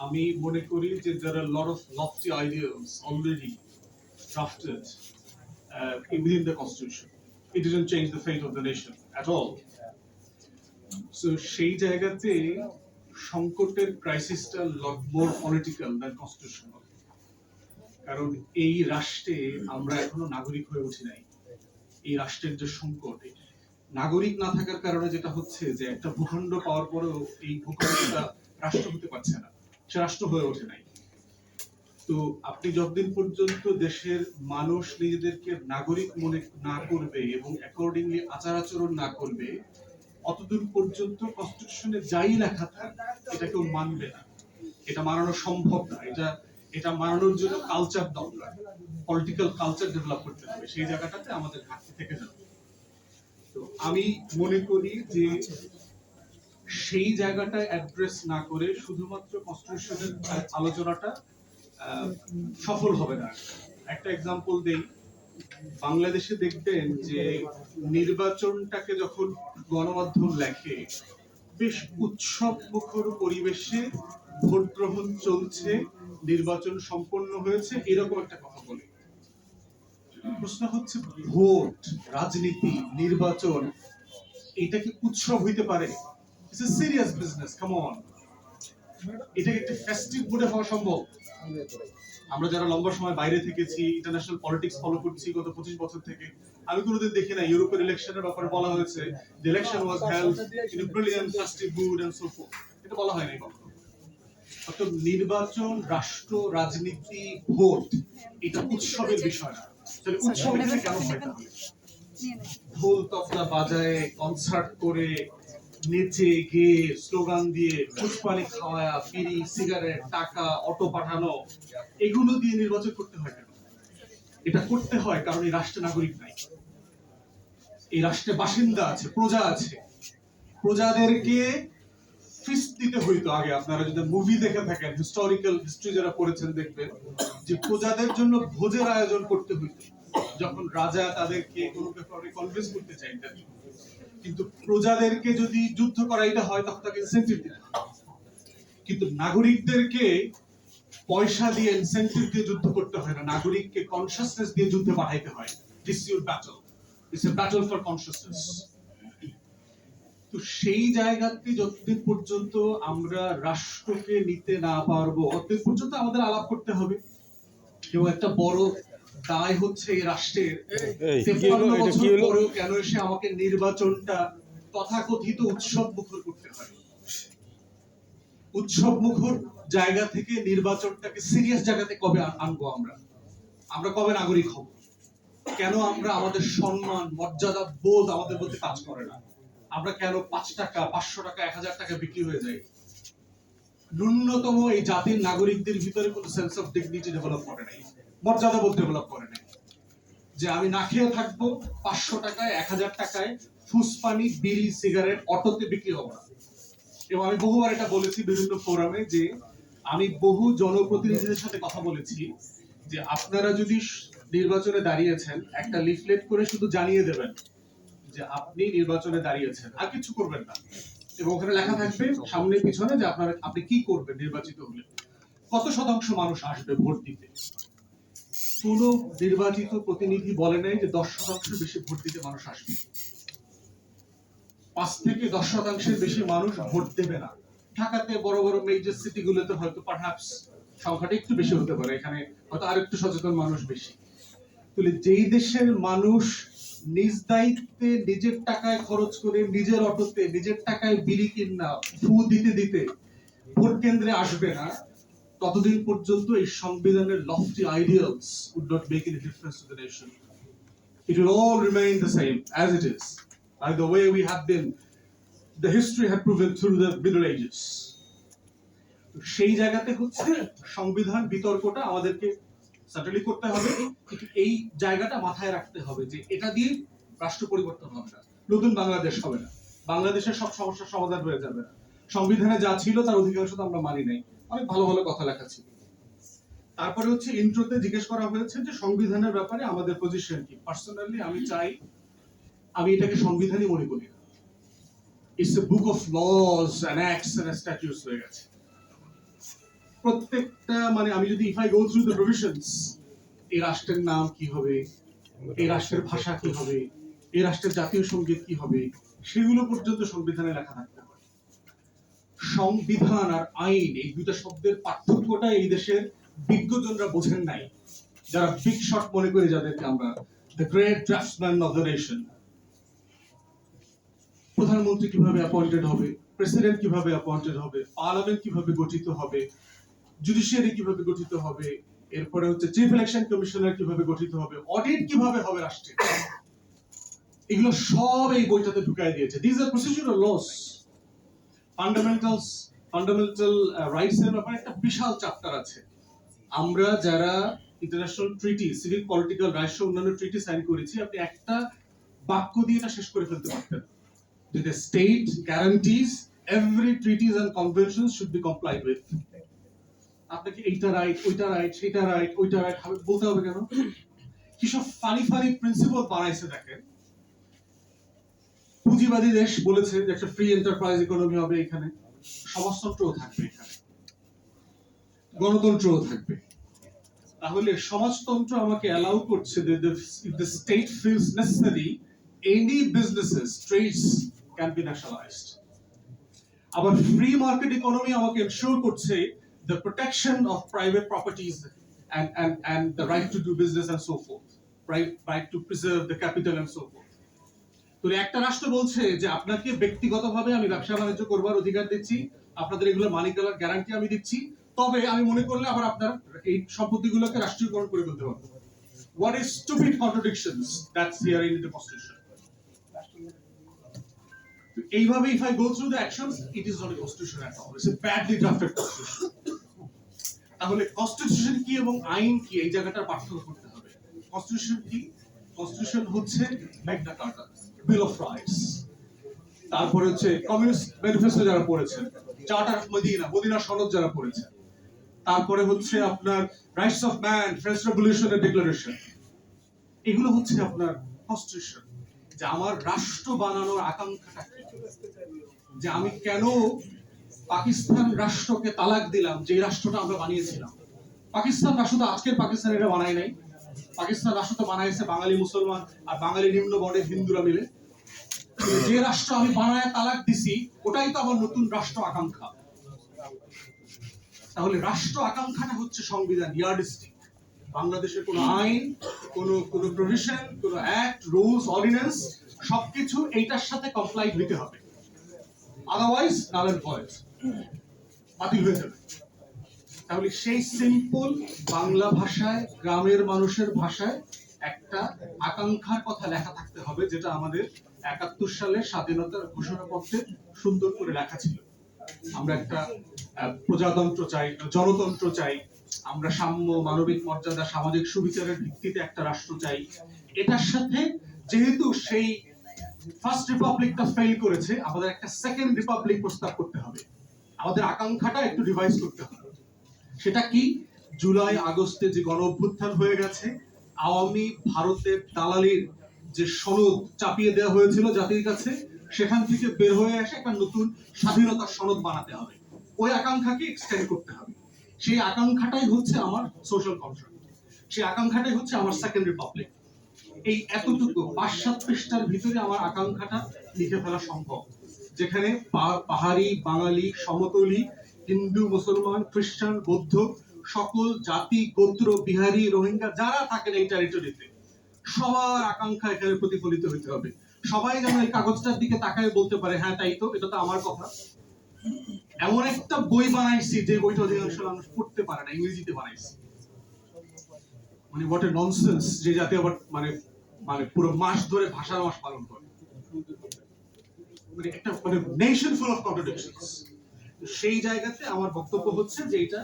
আমি মনে করি যে a lot of lofty ideals already drafted uh, within the constitution. It doesn't change the fate of the nation at all. So সেই জায়গাতে সংকটের ক্রাইসিসটা lot more political than constitutional কারণ এই রাষ্ট্রে আমরা এখনও নাগরিক হয়ে উঠি নাই এই রাষ্ট্রের যে সংকট নাগরিক না থাকার কারণে যেটা হচ্ছে যে একটা ভূখণ্ড পাওয়ার পরেও এই ভূখণ্ডটা রাষ্ট্র হতে পারছে না সে রাষ্ট্র হয়ে ওঠে নাই। তো আপনি যতদিন পর্যন্ত দেশের মানুষ নিজেদেরকে নাগরিক মনে না করবে এবং অ্যাকর্ডিংলি আচার আচরণ না করবে অতদিন পর্যন্ত কনস্টিটিউশনে যাই লেখা থাক, এটা কেউ মানবে না। এটা মানানো সম্ভব না। এটা এটা মানানোর জন্য কালচার দরকার। পলিটিক্যাল কালচার ডেভেলপ করতে হবে। সেই জায়গাটাতে আমাদের ঘাটতি থেকে যাবে। তো আমি মনে করি যে সেই জায়গাটা অ্যাড্রেস না করে শুধুমাত্র কনস্টিটিউশনের আলোচনাটা সফল হবে না। একটা এক্সাম্পল দেই। বাংলাদেশে দেখবেন যে নির্বাচনটাকে যখন গণমাধ্যম লেখে, বেশ উৎসব মুখর পরিবেশে ভোট গ্রহণ চলছে, নির্বাচন সম্পন্ন হয়েছে, এরকম একটা কথা বলে। প্রশ্ন হচ্ছে, ভোট, রাজনীতি, নির্বাচন, এটা কি উৎসব হইতে পারে? It's a serious business come on এটা একটা ফেস্টিভ মুডে হওয়া সম্ভব। আমরা যারা লম্বা সময় বাইরে থেকেছি ইন্টারন্যাশনাল পলিটিক্স ফলো করছি গত পঁচিশ বছর থেকে আমি কোনোদিন দেখি না ইউরোপের ইলেকশনের ব্যাপারে বলা হয়েছে was held in a brilliant festive mood and so forth এটা বলা হয় নাই কখনো। অর্থাৎ নির্বাচন রাষ্ট্র রাজনীতি ভোট এটা উৎসবের বিষয় না। তাহলে উৎসব কেন হয় তাহলে ঢোল তবলা বাজায় কনসার্ট করে নেচে গেয়ে স্লোগান দিয়ে ফুচপানি খাওয়া বিড়ি, সিগারেট, টাকা, অটো পাঠানো, এগুলো দিয়ে নির্বাচন করতে হয় কেন? এটা করতে হয় কারণ এই রাষ্ট্রে নাগরিক নাই। এই রাষ্ট্রে বাসিন্দা আছে, প্রজা আছে। প্রজাদেরকে ফিস দিতে হইতো আগে। আপনারা যদি মুভি দেখে থাকেন হিস্টোরিক্যাল হিস্ট্রি যারা পড়েছেন দেখবেন, যে প্রজাদের জন্য ভোজের আয়োজন করতে হইতো। যখন রাজা তাদেরকে কোনো ব্যাপারে কনভিন্স করতে চাইতেন কিন্তু প্রজাদেরকে যদি যুদ্ধ করাইতে হয়, তখন তাকে ইনসেন্টিভ দিতে কিন্তু নাগরিকদেরকে পয়সা দিয়ে ইনসেন্টিভ দিয়ে যুদ্ধ করতে হয় না। নাগরিককে কনসিয়াসনেস দিয়ে যুদ্ধে পাঠাইতে হয়। This your battle it's a battle for consciousness তো সেই জায়গাতে যতদিন পর্যন্ত আমরা রাষ্ট্রকে নিতে না পারব, অতদিন পর্যন্ত আমাদের আলাপ করতে হবে। এবং একটা বড় দায় হচ্ছে এই রাষ্ট্রের তেপ্পান্ন বছর পরেও কেন এসে আমাকে নির্বাচনটা তথাকথিত উৎসব মুখর করতে হয়? উৎসব মুখর জায়গা থেকে নির্বাচনটাকে সিরিয়াস জায়গাতে কবে আনব আমরা? আমরা কবে নাগরিক হব? কেন আমরা আমাদের সম্মান মর্যাদা বোধ আমাদের মধ্যে কাজ করে না? আমরা কেন পাঁচ টাকা পাঁচশো টাকা এক হাজার টাকা বিক্রি হয়ে যাই ন্যূনতম এই জাতির নাগরিকদের ভিতরে কোনো সেন্স অফ ডিগনিটি ডেভেলপ করে নাই। মর্যাদা বোধ ডেভেলপ করে নাই। যে আমি না খেয়ে থাকব, পাঁচশো টাকায়, এক হাজার টাকায় ফুসপানি বিড়ি, সিগারেট অটোতে বিক্রি হব না। এবং আমি বহুবার এটা বলেছি বিভিন্ন ফোরামে যে আমি বহু জনপ্রতিনিধিদের সাথে কথা বলেছি যে আপনারা যদি নির্বাচনে দাঁড়িয়েছেন, একটা লিফলেট করে শুধু জানিয়ে দেবেন যে আপনি নির্বাচনে দাঁড়িয়েছেন, আর কিছু করবেন না। এবং ওখানে লেখা থাকবে সামনে পিছনে যে আপনারা, আপনি কি করবেন নির্বাচিত হলে। কত শতাংশ মানুষ আসবে ভোট দিতে? কোন নির্বাচিত প্রতিনিধি বলে নাই যে দশ শতাংশের বেশি ভোট দিতে মানুষ আসবে। পাঁচ থেকে দশ শতাংশের বেশি মানুষ ভোট দেবে না। ঢাকাতে বড় বড় মেজর সিটি গুলোতে হয়তো পারহ্যাপস সংখ্যাটা একটু বেশি হতে পারে। এখানে হয়তো আর একটু সচেতন মানুষ বেশি। তাহলে যেই দেশের মানুষ নিজ দায়িত্বে নিজের টাকায় খরচ করে নিজের অটোতে নিজের টাকায় বিড়ি কিনা, ফু দিতে দিতে ভোট কেন্দ্রে আসবে না ততদিন পর্যন্ত এই সংবিধানের lofty ideals would not make any difference to the nation it will all remain the same as it is, like the way we have been, the history had proven through the Middle Ages. সেই জায়গাতে হচ্ছে সংবিধান বিতর্কটা আমাদেরকে সার্টেলি করতে হবে কিন্তু এই জায়গাটা মাথায় রাখতে হবে যে এটা দিয়ে রাষ্ট্র পরিবর্তন হবে না নতুন বাংলাদেশ হবে না। বাংলাদেশের সব সমস্যার সমাধান হয়ে যাবে না। সংবিধানে যা ছিল তার অধিকাংশ তো আমরা মানি নাই। অনেক ভালো ভালো কথা লেখা ছিল। তারপরে হচ্ছে ইন্ট্রোতে জিজ্ঞেস করা হয়েছে যে সংবিধানের ব্যাপারে আমাদের পজিশন কি। পার্সোনালি আমি চাই, আমি এটাকে সংবিধানই মনে করি না। It's a book of laws and acts and statutes হয়ে গেছে। প্রত্যেকটা মানে আমি যদি if I go through the provisions এই রাষ্ট্রের নাম কি হবে? এই রাষ্ট্রের ভাষা কি হবে? এই রাষ্ট্রের জাতীয় সংগীত কি হবে? সেগুলো পর্যন্ত সংবিধানে লেখা থাকতে হবে সংবিধান আর আইন, এই দুটো শব্দের পার্থক্যটা এই দেশের বিজ্ঞজনরা বোঝেন নাই। যারা বিগ শট মনে করে যাদেরকে আমরা the great draftsman of the nation প্রধানমন্ত্রী কীভাবে অ্যাপয়েন্টেড হবে? প্রেসিডেন্ট কীভাবে অ্যাপয়েন্টেড হবে? পার্লামেন্ট কীভাবে গঠিত হবে? জুডিশিয়ারি কীভাবে গঠিত হবে? এরপরে হচ্ছে চিফ ইলেকশন কমিশনার কীভাবে গঠিত হবে? অডিট কীভাবে হবে রাষ্ট্রে এগুলো সব এই বইটাতে ঢুকাই দিয়েছে। These are procedural laws fundamentals fundamental rights এর ব্যাপারে একটা বিশাল চ্যাপ্টার আছে। আমরা যারা international treaty civil political rights অন্যান্য ট্রিটি সাইন করেছি, আপনি একটা বাক্য দিয়ে এটা শেষ করে ফেলতে পারতেন। যে the state guarantees, every treaties and conventions should be complied with আপনাকে এইটা রাইট ওইটা রাইট সেটা রাইট ওইটা রাইট বলতে হবে কেন? কি সব ফানি ফানি প্রিন্সিপাল বানাইছে দেখেন। পুঁজিবাদী দেশ বলেছে যে একটা ফ্রি এন্টারপ্রাইজ ইকোনমি হবে এখানে। সমাজতন্ত্রও থাকবে এখানে। গণতন্ত্রও থাকবে। তাহলে সমাজতন্ত্র আমাকে অ্যালাউ করছে the state feels necessary any businesses trades can be nationalized আবার ফ্রি মার্কেট ইকোনমি আমাকে এনশিওর করছে the protection of private properties and right to do business and so right to preserve the capital and so তো একটা রাষ্ট্র বলছে যে আপনাকে ব্যক্তিগতভাবে আমি ব্যবসা বাণিজ্য করবার অধিকার দিচ্ছি, আপনাদের এগুলো মালিক দেওয়ার গ্যারান্টি আমি দিচ্ছি, তবে আমি মনে করলে আবার আপনার এই সম্পত্তিগুলোকে রাষ্ট্রীয়করণ করে ফেলতে পারব। What is stupid contradictions that's here in the constitution এইভাবে if I go through the actions, it is not a constitution at all, it's a badly drafted constitution. তাহলে কনস্টিটিউশন কি এবং আইন কি, এই জায়গাটার পার্থক্য করতে হবে। কনস্টিটিউশন কি? কনস্টিটিউশন হচ্ছে Magna Carta bill of rights তারপরে হচ্ছে কমিউনিস্ট ম্যানিফেস্টো যারা পড়েছেন চার্টার মদিনা মদিনা সনদ যারা পড়েছেন। তারপরে হচ্ছে আপনার রাইটস অফ ম্যান ফ্রেঞ্চ রেভলিউশনের ডিক্লারেশন এগুলো হচ্ছে আপনার কনস্টিটিউশন যে আমার রাষ্ট্র বানানোর আকাঙ্ক্ষাটা যে আমি কেন পাকিস্তান রাষ্ট্রকে তালাক দিলাম, যে রাষ্ট্রটা আমরা বানিয়েছিলাম? পাকিস্তান রাষ্ট্র তো আজকের পাকিস্তান এটা বানায় নাই। পাকিস্তান রাষ্ট্র তো বানাইছে বাঙালি মুসলমান আর বাঙালি নিম্ন বর্ণের হিন্দুরা মিলে। যে রাষ্ট্র আমি বানায় তালাক দিছি, ওটাই তো আমার নতুন রাষ্ট্র আকাঙ্ক্ষা। তাহলে রাষ্ট্র আকাঙ্ক্ষাটা হচ্ছে সংবিধান ইয়ার্ডিস্টিক বাংলাদেশের কোনো আইন, কোনো কোনো প্রভিশন, কোনো অ্যাক্ট রুলস অর্ডিন্যান্স সবকিছু এইটার সাথে কমপ্লাই হইতে হবে। আদারওয়াইজ নাল এন্ড ভয়েড বাতিল হয়ে যাবে। তাহলে সেই সিম্পল বাংলা ভাষায়, গ্রামের মানুষের ভাষায় একটা আকাঙ্ক্ষার কথা লেখা থাকতে হবে, যেটা আমাদের একাত্তর সালে স্বাধীনতার ঘোষণাপত্রে সুন্দর করে লেখা ছিল। আমরা একটা প্রজাতন্ত্র চাই, জনতন্ত্র চাই, আমরা সাম্য, মানবিক মর্যাদা, সামাজিক সুবিচারের ভিত্তিতে একটা রাষ্ট্র চাই। এটার সাথে যেহেতু সেই ফার্স্ট রিপাবলিকটা ফেল করেছে, আমাদের একটা সেকেন্ড রিপাবলিক প্রস্তাব করতে হবে। আমাদের আকাঙ্ক্ষাটা একটু রিভাইজ করতে হবে। সেটা কি? জুলাই, আগস্টে যে গণ অভ্যুত্থান হয়ে গেছে, আওয়ামী ভারতের দালালির যে সনদ চাপিয়ে দেওয়া হয়েছিল জাতির কাছে, সেখান থেকে বের হয়ে আসে একটা নতুন স্বাধীনতার সনদ বানাতে হবে। ওই আকাঙ্ক্ষাকে এক্সটেন্ড করতে হবে? সেই আকাঙ্ক্ষাটাই হচ্ছে আমার সোশ্যাল কন্ট্রাক্ট সেই আকাঙ্ক্ষাটাই হচ্ছে আমার সেকেন্ড রিপাবলিক এই এতটুকু পাঁচ পৃষ্ঠার ভিতরে আমার আকাঙ্ক্ষাটা লিখে ফেলা সম্ভব। যেখানে পাহাড়ি, বাঙালি, সমতলি হিন্দু, মুসলমান, খ্রিস্টান, বৌদ্ধ, সকল জাতি, গোত্র, বিহারি, রোহিঙ্গা, যারা থাকেন এই টেরিটরিতে সবার আকাঙ্ক্ষা এখানে প্রতিফলিত হতে হবে। সবাই যেন এই কাগজটার দিকে তাকায় বলতে পারে হ্যাঁ তাই তো, এটা তো আমার কথা। এমন একটা বই বানাইছি যে বইটা অধিকাংশ মানুষ পড়তে পারে না, ইংরেজিতে বানাইছি। মানে হোয়াট এ ননসেন্স যে জাতি আবার মানে মানে পুরো মাস ধরে ভাষা মাস পালন করে। মানে একটা মানে নেশন ফুল অফ কন্ট্রাডিকশনস সেই জায়গাতে আমার বক্তব্য হচ্ছে যে এটা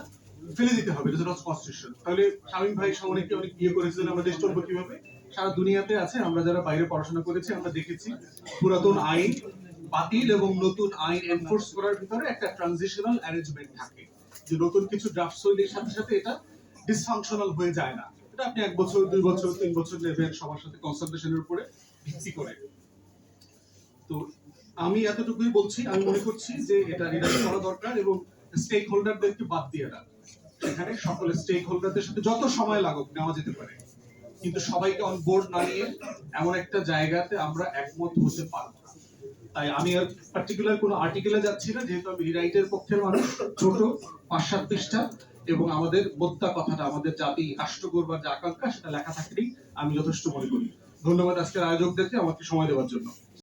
ফেলে দিতে হবে, এটা নট কনস্টিটিউশন তাহলে শামীম ভাই অনেকে অনেক ইয়ে করেছিলেন আমরা দেশ চলবো কীভাবে? সারা দুনিয়াতে আছে, আমরা যারা বাইরে পড়াশোনা করেছি, আমরা দেখেছি পুরাতন আইন বাতিল এবং নতুন আইন এনফোর্স করার ভিতরে একটা ট্রানজিশনাল অ্যারেঞ্জমেন্ট থাকে। যে নতুন কিছু ড্রাফট শৈলীর সাথে সাথে এটা ডিসফাংশনাল হয়ে যায় না। এটা আপনি এক বছর, দুই বছর, তিন বছর নেবেন সবার সাথে কনসালটেশনের উপরে ভিত্তি করে। তো আমি এতটুকুই বলছি, আমি মনে করছি যে এটা রিডাক্ট করা দরকার এবং স্টেক হোল্ডারদেরকে বাদ দিয়ে না। সেখানে সকল স্টেক হোল্ডারদের সাথে যত সময় লাগুক নেওয়া যেতে পারে। কিন্তু সবাইকে অন বোর্ড না নিয়ে এমন একটা জায়গাতে আমরা একমত হতে পারব না। তাই আমি আর পার্টিকুলার কোনো আর্টিকেলে যাচ্ছি না, যেহেতু আমি রিরাইটের পক্ষের মানুষ, ছোট পাঁচ সাত পৃষ্ঠা, এবং আমাদের বোদ্ধা কথাটা, আমাদের জাতি রাষ্ট্র করবার যে আকাঙ্ক্ষা, সেটা লেখা থাকলেই আমি যথেষ্ট মনে করি। ধন্যবাদ আজকের আয়োজকদেরকে আমাকে সময় দেওয়ার জন্য।